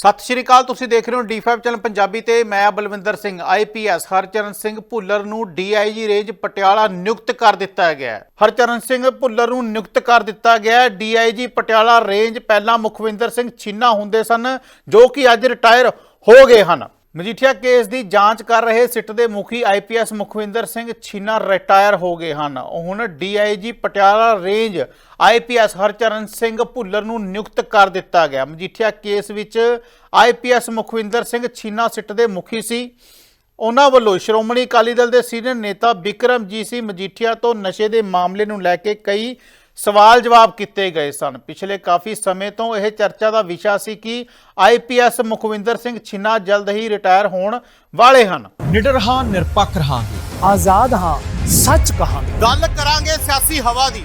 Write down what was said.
ਸਤਿ ਸ਼੍ਰੀ ਅਕਾਲ, ਤੁਸੀਂ ਦੇਖ ਰਹੇ ਹੋ D5 ਚੈਨਲ ਪੰਜਾਬੀ ਤੇ ਮੈਂ ਬਲਵਿੰਦਰ ਸਿੰਘ ਆਈਪੀਐਸ ਹਰਚਰਨ ਸਿੰਘ ਭੁੱਲਰ ਨੂੰ ਡੀਆਈਜੀ ਰੇਂਜ ਪਟਿਆਲਾ ਨਿਯੁਕਤ ਕਰ ਦਿੱਤਾ ਗਿਆ ਹੈ। ਹਰਚਰਨ ਸਿੰਘ ਭੁੱਲਰ ਨੂੰ ਨਿਯੁਕਤ ਕਰ ਦਿੱਤਾ ਗਿਆ ਹੈ। ਡੀਆਈਜੀ ਪਟਿਆਲਾ ਰੇਂਜ ਪਹਿਲਾਂ ਮੁਖਵਿੰਦਰ ਸਿੰਘ ਛੀਨਾ ਹੁੰਦੇ ਸਨ, ਜੋ ਕਿ ਅੱਜ ਰਿਟਾਇਰ ਹੋ ਗਏ ਹਨ। ਮਜੀਠੀਆ ਕੇਸ ਦੀ ਜਾਂਚ ਕਰ ਰਹੇ ਸਿੱਟ ਦੇ ਮੁਖੀ ਆਈਪੀਐਸ ਮੁਖਵਿੰਦਰ ਸਿੰਘ ਛੀਨਾ ਰਿਟਾਇਰ ਹੋ ਗਏ ਹਨ। ਹੁਣ DIG Patiala range IPS Harcharan Singh Bhullar ਨੂੰ ਨਿਯੁਕਤ ਕਰ ਦਿੱਤਾ ਗਿਆ। ਮਜੀਠੀਆ ਕੇਸ ਵਿੱਚ ਆਈਪੀਐਸ ਮੁਖਵਿੰਦਰ ਸਿੰਘ ਛੀਨਾ ਸਿੱਟ ਦੇ ਮੁਖੀ ਸੀ। ਉਹਨਾਂ ਵੱਲੋਂ ਸ਼੍ਰੋਮਣੀ ਅਕਾਲੀ ਦਲ ਦੇ ਸੀਨੀਅਰ ਨੇਤਾ ਬਿਕਰਮਜੀਤ ਸਿੰਘ ਮਜੀਠੀਆ ਤੋਂ ਨਸ਼ੇ ਦੇ ਮਾਮਲੇ ਨੂੰ ਲੈ ਕੇ ਕਈ ਸਵਾਲ ਜਵਾਬ ਕੀਤੇ ਗਏ ਸਨ। ਪਿਛਲੇ ਕਾਫੀ ਸਮੇਂ ਤੋਂ ਇਹ ਚਰਚਾ ਦਾ ਵਿਸ਼ਾ ਸੀ ਕਿ ਆਈਪੀਐਸ ਮੁਖਵਿੰਦਰ ਸਿੰਘ ਛੀਨਾ ਜਲਦ ਹੀ ਰਿਟਾਇਰ ਹੋਣ ਵਾਲੇ ਹਨ। ਨਿਡਰ ਹਾਂ ਨਿਰਪੱਖ ਰਹਾਂਗੇ। ਆਜ਼ਾਦ ਹਾਂ ਸੱਚ ਕਹਾਂਗੇ। ਗੱਲ ਕਰਾਂਗੇ ਸਿਆਸੀ ਹਵਾ ਦੀ।